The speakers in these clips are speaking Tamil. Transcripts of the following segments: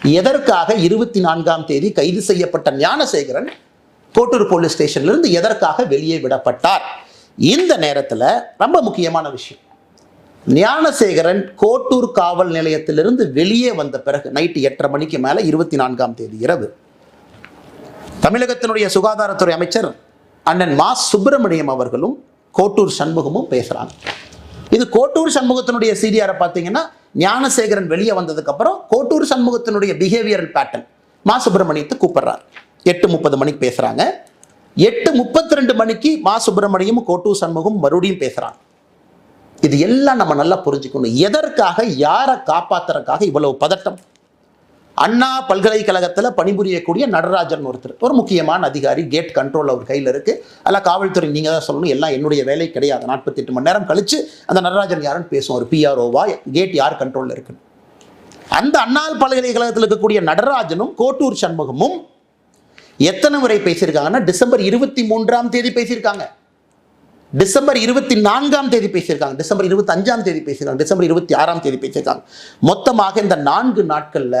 எதற்காக இருபத்தி நான்காம் தேதி கைது செய்யப்பட்ட ஞானசேகரன் கோட்டூர் போலீஸ் ஸ்டேஷன்லேருந்து எதற்காக வெளியே விடப்பட்டார்? இந்த நேரத்தில் ரொம்ப முக்கியமான விஷயம். ஞானசேகரன் கோட்டூர் காவல் நிலையத்திலிருந்து வெளியே வந்த பிறகு நைட்டு எட்டரை மணிக்கு மேலே இருபத்தி நான்காம் தேதி இரவு தமிழகத்தினுடைய சுகாதாரத்துறை அமைச்சர் அண்ணன் மா. சுப்பிரமணியம் அவர்களும் கோட்டூர் சண்முகமும் பேசுகிறாங்க இது கோட்டூர் சண்முகத்தினுடைய சிடிஆரை பார்த்தீங்கன்னா ஞானசேகரன் வெளியே வந்ததுக்கு அப்புறம் கோட்டூர் சண்முகத்தினுடைய பிஹேவியரல் பேட்டர்ன் மா சுப்பிரமணியத்தை கூப்பிடுறார். எட்டு முப்பது மணிக்கு பேசுறாங்க. எட்டு முப்பத்தி ரெண்டு மணிக்கு மா சுப்பிரமணியம் கோட்டூர் சண்முகம் மறுபடியும் பேசுறாங்க. இது எல்லாம் நம்ம நல்லா புரிஞ்சுக்கணும். எதற்காக யாரை காப்பாத்துறதுக்காக இவ்வளவு பதட்டம்? அண்ணா பல்கலைக்கழகத்தில் பணிபுரியக்கூடிய நடராஜன் ஒருத்தர். ஒரு முக்கியமான அதிகாரி கேட் கண்ட்ரோல் அவர் கையில் இருக்கு. அதில் காவல்துறை நீங்கள் தான் சொல்லணும் எல்லாம் என்னுடைய வேலை கிடையாது. நாற்பத்தெட்டு மணி நேரம் கழிச்சு அந்த நடராஜன் யாருன்னு பேசுவோம். ஒரு பிஆர்ஓவா கேட் யார் கண்ட்ரோலில் இருக்குன்னு. அந்த அண்ணா பல்கலைக்கழகத்தில் இருக்கக்கூடிய நடராஜனும் கோட்டூர் சண்முகமும் எத்தனை முறை பேசியிருக்காங்கன்னா டிசம்பர் இருபத்தி மூன்றாம் தேதி பேசியிருக்காங்க. டிசம்பர் இருபத்தி நான்காம் தேதி பேசியிருக்காங்க. டிசம்பர் இருபத்தி அஞ்சாம் தேதி பேசியிருக்காங்க. டிசம்பர் இருபத்தி ஆறாம் தேதி பேசியிருக்காங்க. மொத்தமாக இந்த நான்கு நாட்களில்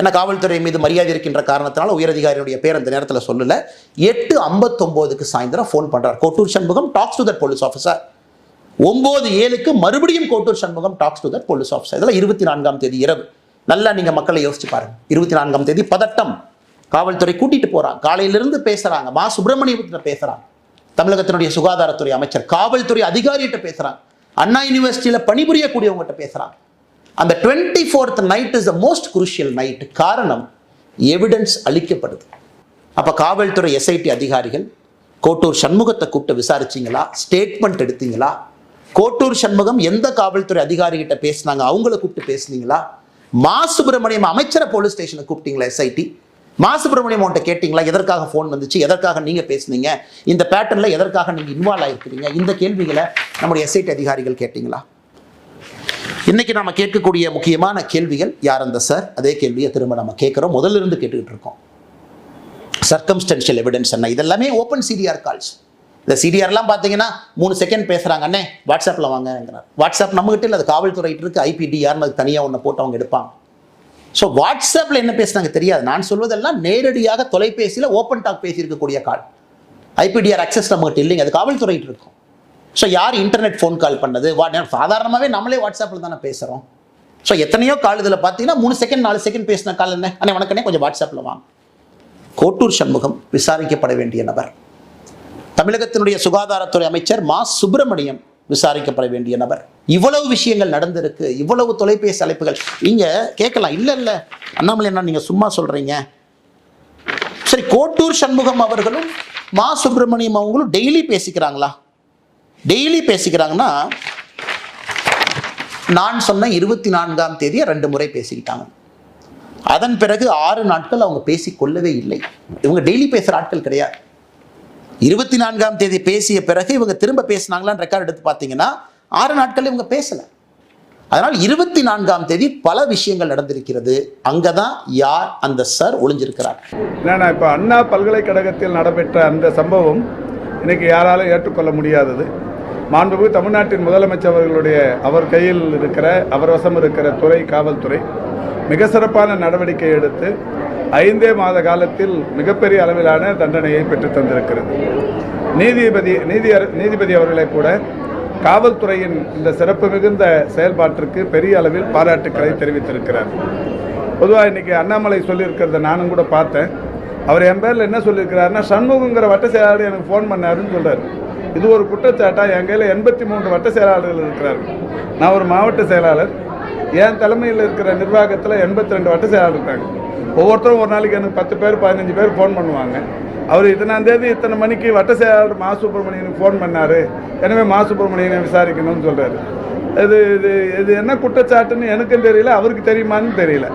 என்ன காவல்துறை மீது மரியாதை இருக்கின்ற காரணத்தினால உயரதிகாரியுடைய பேர் அந்த நேரத்தில் சொல்லல. எட்டு ஐம்பத்தொம்போதுக்கு சாயந்தரம் ஃபோன் பண்றார். Kottur Shanmugam talks to that police officer ஒன்பது ஏழுக்கு மறுபடியும் Kottur Shanmugam talks to that police officer இதெல்லாம் இருபத்தி நான்காம் தேதி இரவு. நல்லா நீங்க மக்களை யோசிச்சு பாருங்க. இருபத்தி நான்காம் தேதி பதட்டம். காவல்துறை கூட்டிட்டு போறாங்க. காலையிலிருந்து பேசுறாங்க. மா சுப்பிரமணியத்தில் பேசுறாங்க. தமிழகத்தினுடைய சுகாதாரத்துறை அமைச்சர் காவல்துறை அதிகாரிகிட்ட பேசுறாங்க. அண்ணா யூனிவர்சிட்டியில பணிபுரியக்கூடியவங்ககிட்ட பேசுறாங்க. அந்த twenty fourth night is the most crucial night காரணம் எவிடன்ஸ் அளிக்கப்படுது. அப்போ காவல்துறை எஸ்ஐடி அதிகாரிகள் கோட்டூர் சண்முகத்தை கூப்பிட்டு விசாரிச்சீங்களா? ஸ்டேட்மெண்ட் எடுத்தீங்களா? கோட்டூர் சண்முகம் எந்த காவல்துறை அதிகாரிகிட்ட பேசினாங்க? அவங்கள கூப்பிட்டு பேசுனீங்களா? மா சுப்பிரமணியம் அமைச்சரை போலீஸ் ஸ்டேஷனை கூப்பிட்டீங்களா எஸ்ஐடி மா சுப்பிரமணியம் உன்ட்ட கேட்டிங்களா? எதற்காக ஃபோன் வந்துச்சு? எதற்காக நீங்கள் பேசுனீங்க? இந்த பேட்டர்னில் எதற்காக நீங்கள் இன்வால்வ் ஆகிருக்கிறீங்க இந்த கேள்விகளை நம்முடைய எஸ்ஐடி அதிகாரிகள் கேட்டிங்களா? இன்னைக்கு நாம கேட்கக்கூடிய முக்கியமான கேள்விகள் யார் அந்த சார்? அதே கேள்வியை திரும்ப நம்ம கேட்குறோம். முதல்ல இருந்து கேட்டுக்கிட்டு இருக்கோம். சர்க்கம்ஸ்டன்ஷியல் எவிடன்ஸ் என்ன? இதெல்லாமே ஓப்பன் சிடிஆர் கால்ஸ் இந்த சிடிஆர்லாம் பார்த்தீங்கன்னா மூணு செகண்ட் பேசுகிறாங்க அண்ணே வாட்ஸ்அப்பில் வாங்கிறார் வாட்ஸ்அப் நம்மகிட்ட இல்லை அது காவல்துறை ஐபிடி ஐபிடிஆர்னு அது தனியாக ஒன்று போட்டு அவங்க எடுப்பாங்க. ஸோ வாட்ஸ்அப்பில் என்ன பேசுனாங்க தெரியாது. நான் சொல்வதெல்லாம் நேரடியாக தொலைபேசியில் ஓப்பன் டாக் பேசியிருக்கக்கூடிய கால் ஐபிடிஆர் அக்சஸ் நம்மகிட்ட இல்லைங்க அது காவல்துறை இருக்கும். ஸோ யார் இன்டர்நெட் ஃபோன் கால் பண்ணது? வா சாதாரணமாகவே நம்மளே வாட்ஸ்அப்பில் தானே பேசுகிறோம் ஸோ எத்தனையோ கால் இதில் பார்த்தீங்கன்னா மூணு செகண்ட் நாலு செகண்ட் பேசின கால் என்ன? அண்ணே வணக்கண்ணே கொஞ்சம் வாட்ஸ்அப்பில் வாங்க. கோட்டூர் சண்முகம் விசாரிக்கப்பட வேண்டிய நபர். தமிழகத்தினுடைய சுகாதாரத்துறை அமைச்சர் மா. சுப்பிரமணியம் விசாரிக்கப்பட வேண்டிய நபர். இவ்வளவு விஷயங்கள் நடந்திருக்கு இவ்வளவு தொலைபேசி அழைப்புகள். நீங்கள் கேட்கலாம் இல்லை இல்லை. அண்ணாமலை என்ன நீங்கள் சும்மா சொல்கிறீங்க சரி கோட்டூர் சண்முகம் அவர்களும் மா. சுப்பிரமணியம் அவங்களும் டெய்லி பேசிக்கிறாங்களா? டெய்லி பேசிக்கிறாங்கன்னா நான் சொன்ன இருபத்தி நான்காம் தேதியை ரெண்டு முறை பேசிக்கிட்டாங்க. அதன் பிறகு ஆறு நாட்கள் அவங்க பேசிக்கொள்ளவே இல்லை. இவங்க டெய்லி பேசுகிற ஆட்கள் கிடையாது. இருபத்தி நான்காம் தேதி பேசிய பிறகு இவங்க திரும்ப பேசினாங்களான்னு ரெக்கார்ட் எடுத்து பார்த்தீங்கன்னா ஆறு நாட்கள் இவங்க பேசலை. அதனால் இருபத்தி நான்காம் தேதி பல விஷயங்கள் நடந்திருக்கிறது. அங்கதான் யார் அந்த சார் ஒளிஞ்சிருக்கிறார். என்னன்னா இப்போ அண்ணா பல்கலைக்கழகத்தில் நடைபெற்ற அந்த சம்பவம் இன்னைக்கு யாராலும் ஏற்றுக்கொள்ள முடியாதது. மாண்புமிகு தமிழ்நாட்டின் முதலமைச்சர் அவர்களுடைய அவர் கையில் இருக்கிற அவர் வசம் இருக்கிற துறை காவல்துறை மிக சிறப்பான நடவடிக்கை எடுத்து ஐந்தே மாத காலத்தில் மிகப்பெரிய அளவிலான தண்டனையை பெற்று தந்திருக்கிறது. நீதிபதி நீதி நீதிபதி அவர்களை கூட காவல்துறையின் இந்த சிறப்பு மிகுந்த செயல்பாட்டிற்கு பெரிய அளவில் பாராட்டுக்களை தெரிவித்திருக்கிறார். பொதுவாக இன்னைக்கு அண்ணாமலை சொல்லியிருக்கிறத நானும் கூட பார்த்தேன். அவர் என் பேரில் என்ன சொல்லியிருக்கிறாருன்னா சண்முகங்கிற வட்ட செயலாளர் எனக்கு ஃபோன் பண்ணாருன்னு சொல்கிறார் இது ஒரு குற்றச்சாட்டாக என் கையில் எண்பத்தி மூன்று வட்ட செயலாளர்கள் இருக்கிறார்கள். நான் ஒரு மாவட்ட செயலாளர். என் தலைமையில் இருக்கிற நிர்வாகத்தில் எண்பத்தி ரெண்டு வட்ட செயலாளர் இருக்காங்க. ஒவ்வொருத்தரும் ஒரு நாளைக்கு எனக்கு பத்து பேர் பதினஞ்சு பேர் ஃபோன் பண்ணுவாங்க. அவர் இத்தனாம் தேதி இத்தனை மணிக்கு வட்ட செயலாளர் மா சுப்பிரமணியனுக்கு ஃபோன் பண்ணார். எனவே மா சுப்பிரமணியனை விசாரிக்கணும்னு சொல்கிறாரு இது இது இது என்ன குற்றச்சாட்டுன்னு எனக்கும் தெரியல அவருக்கு தெரியுமான்னு தெரியல.